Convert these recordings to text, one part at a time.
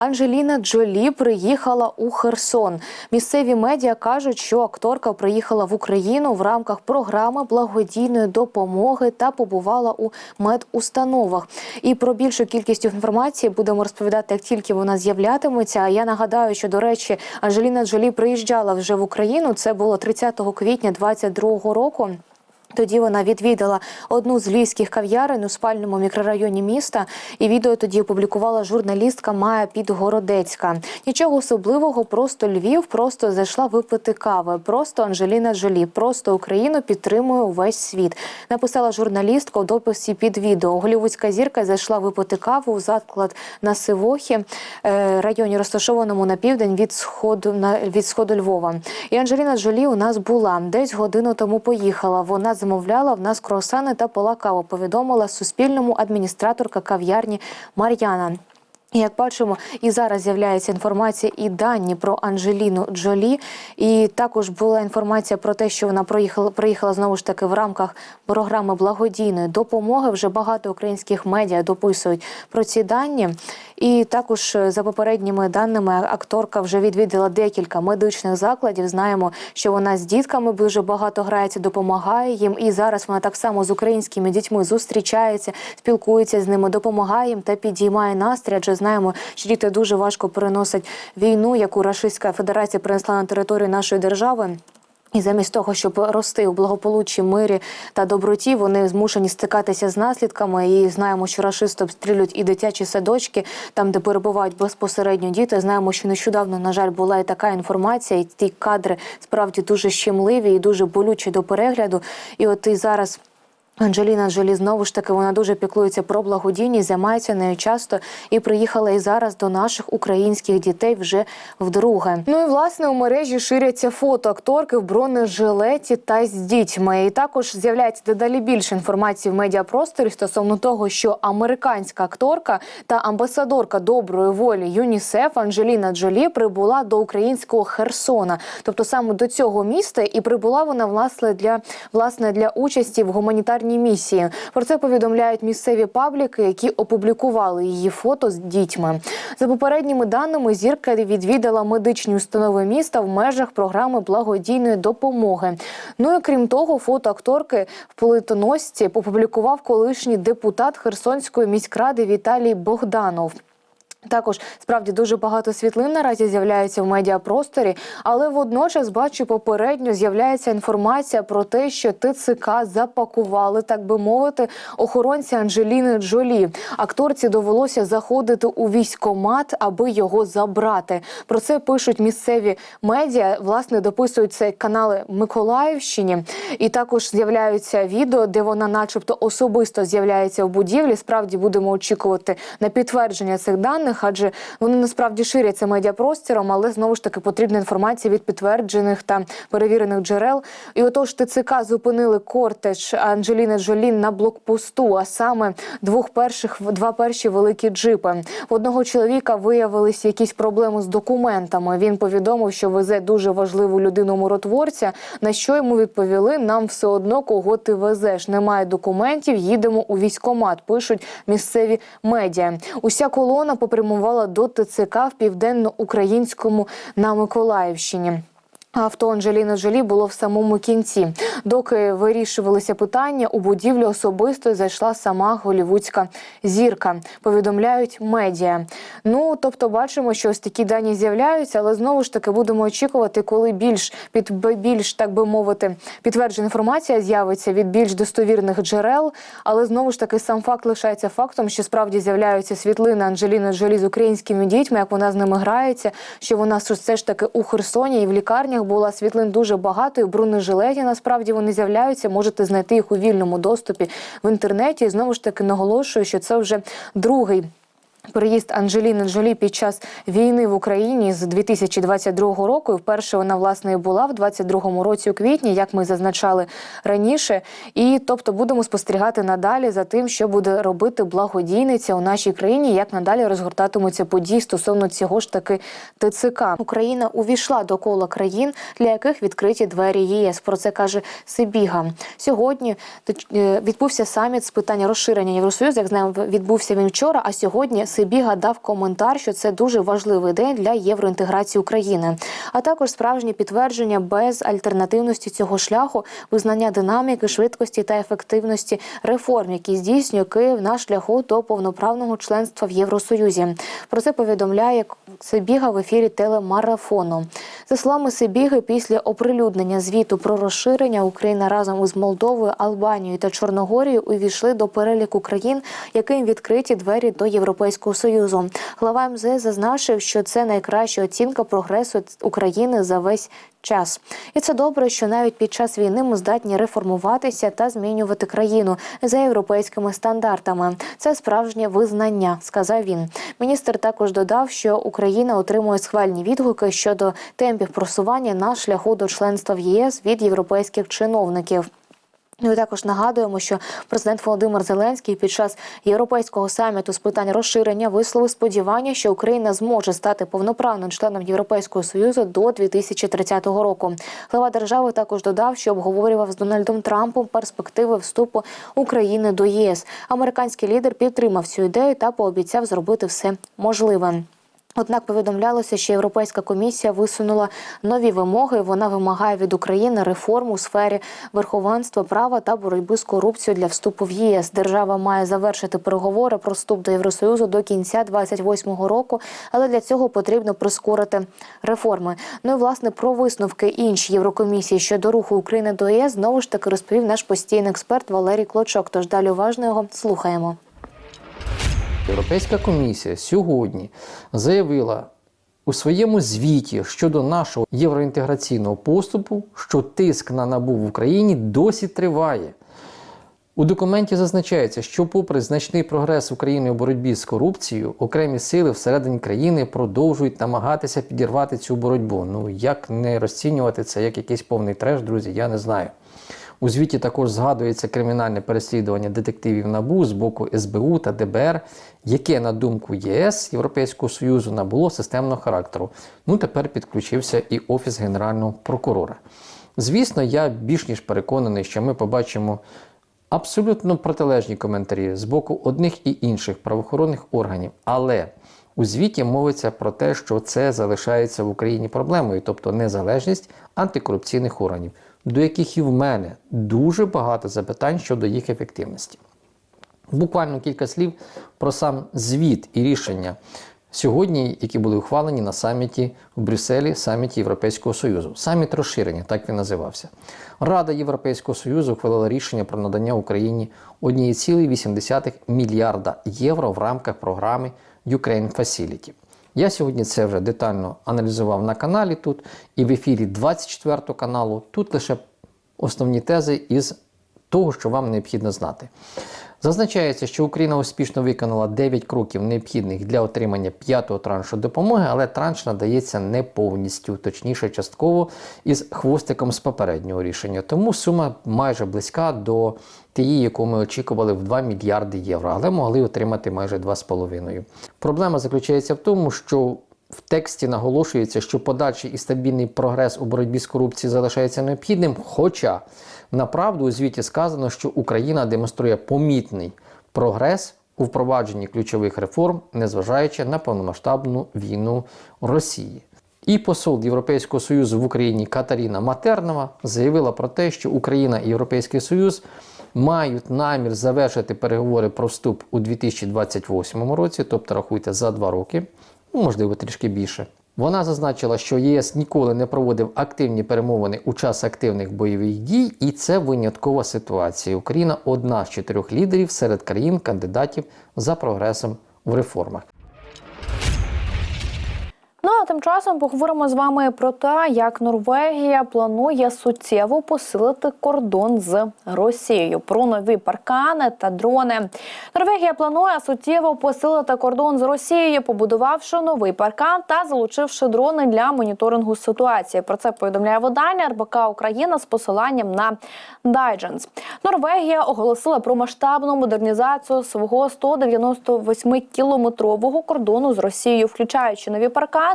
Анджеліна Джолі приїхала у Херсон. Місцеві медіа кажуть, що акторка приїхала в Україну в рамках програми благодійної допомоги та побувала у медустановах. І про більшу кількість інформації будемо розповідати, як тільки вона з'являтиметься. А я нагадаю, що до речі, Анджеліна Джолі приїжджала вже в Україну. Це було 30 квітня 2022 року. Тоді вона відвідала одну з львівських кав'ярень у спальному мікрорайоні міста, і відео тоді опублікувала журналістка Майя Підгородецька. Нічого особливого, просто Львів, просто зайшла випити кави. Просто Анжеліна Джолі, просто Україну підтримує увесь світ. Написала журналістка у дописі під відео. Голівудська зірка зайшла випити каву у заклад на Сивохі, е, районі розташованому на південь від сходу від сходу Львова. І Анжеліна Джолі у нас була десь годину тому. Поїхала. Вона замовляла в нас круасани та пила каву, Повідомила Суспільному адміністраторка кав'ярні Мар'яна. Як бачимо, і зараз з'являється інформація і дані про Анжеліну Джолі. І також була інформація про те, що вона проїхала приїхала знову ж таки в рамках програми благодійної допомоги. Вже багато українських медіа дописують про ці дані. І також е, за попередніми даними акторка вже відвідала декілька медичних закладів. Знаємо, що вона з дітками дуже багато грається, допомагає їм. І зараз вона так само з українськими дітьми зустрічається, спілкується з ними, допомагає їм та підіймає настрій. Знаємо, що діти дуже важко переносять війну, яку Рашистська Федерація принесла на територію нашої держави. І замість того, щоб рости у благополуччі, мирі та доброті, вони змушені стикатися з наслідками. І знаємо, що рашисти обстрілюють і дитячі садочки, там де перебувають безпосередньо діти. Знаємо, що нещодавно, на жаль, була і така інформація, і ті кадри справді дуже щемливі і дуже болючі до перегляду. І от і зараз. Анджеліна Джолі знову ж таки вона дуже піклується про благодійність, займається нею часто і приїхала і зараз до наших українських дітей вже вдруге. Ну і власне у мережі ширяться фото акторки в бронежилеті та з дітьми. І також з'являється дедалі більше інформації в медіапросторі стосовно того, що американська акторка та амбасадорка доброї волі ЮНІСЕФ Анджеліна Джолі прибула до українського Херсона, тобто саме до цього міста, і прибула вона власне для власне для участі в гуманітарній місії. Про це повідомляють місцеві пабліки, які опублікували її фото з дітьми. За попередніми даними, зірка відвідала медичні установи міста в межах програми благодійної допомоги. Ну і крім того, фото акторки в плитоносці опублікував колишній депутат Херсонської міськради Віталій Богданов. Також справді дуже багато світлин наразі з'являється в медіапросторі, але водночас бачу попередньо з'являється інформація про те, що ТЦК запакували, так би мовити, охоронці Анджеліни Джолі. Акторці довелося заходити у військомат, аби його забрати. Про це пишуть місцеві медіа. Власне дописують це канали Миколаївщині, і також з'являються відео, де вона, начебто, особисто з'являється в будівлі. Справді будемо очікувати на підтвердження цих даних адже вони насправді ширяться медіапростіром, але знову ж таки потрібна інформація від підтверджених та перевірених джерел. І отож ТЦК зупинили кортеж Анджеліни Джолін на блокпосту. А саме двох перших два перші великі джипи. В одного чоловіка виявилися якісь проблеми з документами. Він повідомив, що везе дуже важливу людину миротворця. На що йому відповіли: нам все одно кого ти везеш. Немає документів. Їдемо у військомат. Пишуть місцеві медіа. Уся колона попрямувала до ТЦК в південно-українському на Миколаївщині. Авто Анджеліни Джолі було в самому кінці. Доки вирішувалися питання, у будівлю особисто зайшла сама голівудська зірка. Повідомляють медіа. Ну тобто, бачимо, що ось такі дані з'являються, але знову ж таки будемо очікувати, коли більш під більш так би мовити підтверджена інформація з'явиться від більш достовірних джерел. Але знову ж таки сам факт лишається фактом, що справді з'являються світлини Анджеліни Джолі з українськими дітьми, як вона з ними грається, що вона все ж таки у Херсоні і в лікарнях була світлин дуже багато, і бронежилеті насправді вони з'являються. Можете знайти їх у вільному доступі в інтернеті. І знову ж таки наголошую, що це вже другий. Приїзд Анджеліни Джолі під час війни в Україні з 2022 року. Вперше вона власне була в 2022 році у квітні, як ми зазначали раніше. І тобто будемо спостерігати надалі за тим, що буде робити благодійниця у нашій країні, як надалі розгортатимуться події стосовно цього ж таки ТЦК. Україна увійшла до кола країн, для яких відкриті двері ЄС. Про це каже Сибіга. Сьогодні е, відбувся саміт з питання розширення Євросоюзу. Як знаємо, відбувся він вчора. А сьогодні Сибіга дав коментар, що це дуже важливий день для євроінтеграції України, а також справжнє підтвердження без альтернативності цього шляху, визнання динаміки, швидкості та ефективності реформ, які здійснює Київ на шляху до повноправного членства в Євросоюзі. Про це повідомляє Сибіга в ефірі телемарафону. За словами Сибіги, після оприлюднення звіту про розширення Україна разом із Молдовою, Албанією та Чорногорією увійшли до переліку країн, яким відкриті двері до Європейського союзу. Глава МЗС зазначив, що це найкраща оцінка прогресу України за весь час. І це добре, що навіть під час війни ми здатні реформуватися та змінювати країну за європейськими стандартами. Це справжнє визнання, сказав він. Міністр також додав, що Україна отримує схвальні відгуки щодо темпів просування на шляху до членства в ЄС від європейських чиновників. Ну і також нагадуємо, що президент Володимир Зеленський під час європейського саміту з питань розширення висловив сподівання, що Україна зможе стати повноправним членом Європейського союзу до 2030 року. Глава держави також додав, що обговорював з Дональдом Трампом перспективи вступу України до ЄС. Американський лідер підтримав цю ідею та пообіцяв зробити все можливе. Однак повідомлялося, що Європейська комісія висунула нові вимоги. Вона вимагає від України реформ у сфері верховенства права та боротьби з корупцією для вступу в ЄС. Держава має завершити переговори про вступ до Євросоюзу до кінця 28-го року, але для цього потрібно прискорити реформи. Ну і власне про висновки інші Єврокомісії щодо руху України до ЄС знову ж таки розповів наш постійний експерт Валерій Клочок. Тож далі уважно його слухаємо. Європейська комісія сьогодні заявила у своєму звіті щодо нашого євроінтеграційного поступу, що тиск на набу в Україні досі триває. У документі зазначається, що, попри значний прогрес України у боротьбі з корупцією, окремі сили всередині країни продовжують намагатися підірвати цю боротьбу. Ну як не розцінювати це як якийсь повний треш, друзі, я не знаю. У звіті також згадується кримінальне переслідування детективів НАБУ з боку СБУ та ДБР, яке, на думку ЄС Європейського Союзу, набуло системного характеру. Ну тепер підключився і Офіс Генерального прокурора. Звісно, я більш ніж переконаний, що ми побачимо абсолютно протилежні коментарі з боку одних і інших правоохоронних органів. Але у звіті мовиться про те, що це залишається в Україні проблемою, тобто незалежність антикорупційних органів, до яких і в мене дуже багато запитань щодо їх ефективності. Буквально кілька слів про сам звіт і рішення сьогодні, які були ухвалені на саміті в Брюсселі, саміті Європейського Союзу. Саміт розширення, так він називався. Рада Європейського Союзу ухвалила рішення про надання Україні 1,8 мільярда євро в рамках програми Ukraine Facility. Я сьогодні це вже детально аналізував на каналі тут і в ефірі 24 каналу. Тут лише основні тези із того, що вам необхідно знати. Зазначається, що Україна успішно виконала 9 кроків необхідних для отримання п'ятого траншу допомоги, але транш надається не повністю, точніше, частково із хвостиком з попереднього рішення. Тому сума майже близька до тієї, яку ми очікували в 2 мільярди євро, але могли отримати майже 2,5. Проблема заключається в тому, що в тексті наголошується, що подальший і стабільний прогрес у боротьбі з корупцією залишається необхідним. Хоча направду у звіті сказано, що Україна демонструє помітний прогрес у впровадженні ключових реформ, незважаючи на повномасштабну війну Росії. І посол Європейського Союзу в Україні Катаріна Матернова заявила про те, що Україна і Європейський Союз мають намір завершити переговори про вступ у 2028 році, тобто рахуйте за два роки, ну, можливо, трішки більше. Вона зазначила, що ЄС ніколи не проводив активні перемовини у час активних бойових дій, і це виняткова ситуація. Україна одна з чотирьох лідерів серед країн-кандидатів за прогресом в реформах. Ну а тим часом поговоримо з вами про те, як Норвегія планує суттєво посилити кордон з Росією. Про нові паркани та дрони. Норвегія планує суттєво посилити кордон з Росією, побудувавши новий паркан та залучивши дрони для моніторингу ситуації. Про це повідомляє видання РБК Україна з посиланням на Дайдженс. Норвегія оголосила про масштабну модернізацію свого 198-кілометрового кордону з Росією, включаючи нові паркани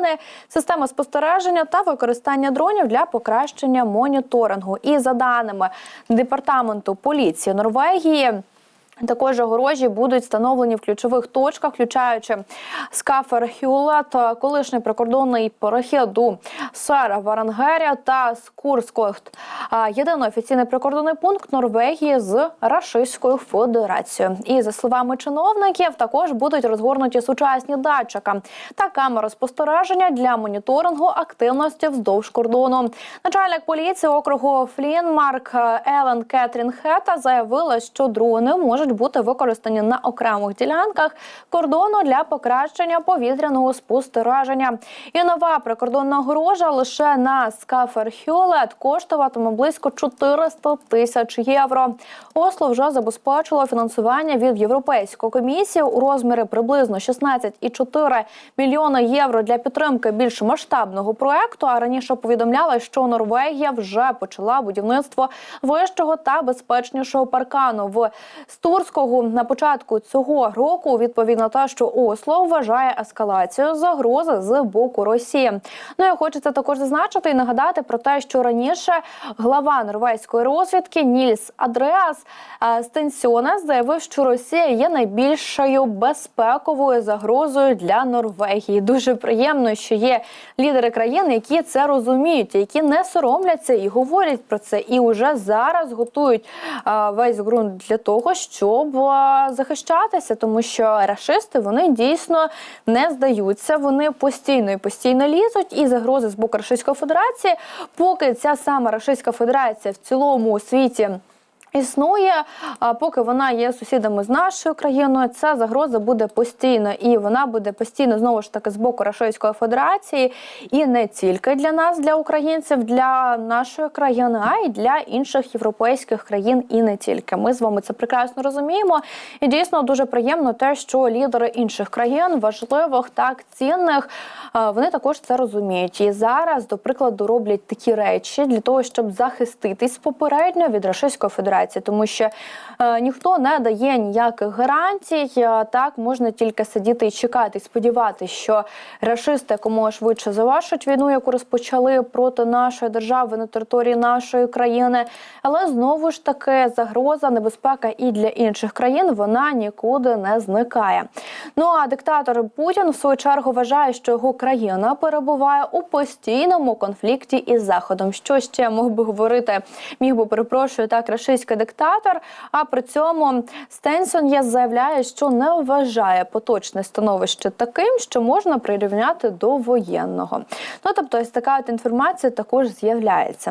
система спостереження та використання дронів для покращення моніторингу. І за даними департаменту поліції Норвегії. Також огорожі будуть встановлені в ключових точках, включаючи Скафер Хюлет, колишній прикордонний перехід у Сара Варангерія та Скурскохт. Єдиний офіційний прикордонний пункт Норвегії з Рашистською Федерацією. І за словами чиновників, також будуть розгорнуті сучасні датчики та камери спостереження для моніторингу активності вздовж кордону. Начальник поліції округу Флінмарк е, Елен Кетрін Хета заявила, що дрони можуть бути використані на окремих ділянках кордону для покращення повітряного спостереження. І нова прикордонна огорожа лише на Скаферхюлет коштуватиме близько 400 тисяч євро. Осло вже забезпечило фінансування від Європейської комісії у розмірі приблизно 16,4 мільйони євро для підтримки більш масштабного проекту. А раніше повідомляли, що Норвегія вже почала будівництво вищого та безпечнішого паркану в Стурського на початку цього року. Відповідно те, що Осло вважає ескалацію загрози з боку Росії. Ну і хочеться також зазначити і нагадати про те, що раніше глава норвезької розвідки Нільс Адреас е, Стенсіонес заявив, що Росія є найбільшою безпековою загрозою для Норвегії. Дуже приємно, що є лідери країн, які це розуміють, які не соромляться і говорять про це, і вже зараз готують е, весь ґрунт для того, щоб захищатися, тому що рашисти вони дійсно не здаються. Вони постійно і постійно лізуть, і загрози з боку Рашистської Федерації, поки ця сама Рашистська Федерація в цілому світі. Існує, поки вона є сусідами з нашою країною, ця загроза буде постійно, і вона буде постійно знову ж таки з боку Російської Федерації, і не тільки для нас, для українців, для нашої країни, а й для інших європейських країн, і не тільки. Ми з вами це прекрасно розуміємо. І дійсно дуже приємно те, що лідери інших країн, важливих так цінних, вони також це розуміють. І зараз, до прикладу, роблять такі речі для того, щоб захиститись попередньо від Російської Федерації, тому що е, ніхто не дає ніяких гарантій. Е, Так можна тільки сидіти і чекати, і сподіватися, що рашисти якомога швидше завершать війну, яку розпочали проти нашої держави на території нашої країни. Але знову ж таки загроза, небезпека і для інших країн вона нікуди не зникає. Ну а диктатор Путін в свою чергу вважає, що його країна перебуває у постійному конфлікті із заходом. Що ще мог би говорити? Міг би перепрошую так рашистський диктатор. А при цьому Стенсон я заявляє, що не вважає поточне становище таким, що можна прирівняти до воєнного. Ну тобто, ось така от інформація також з'являється.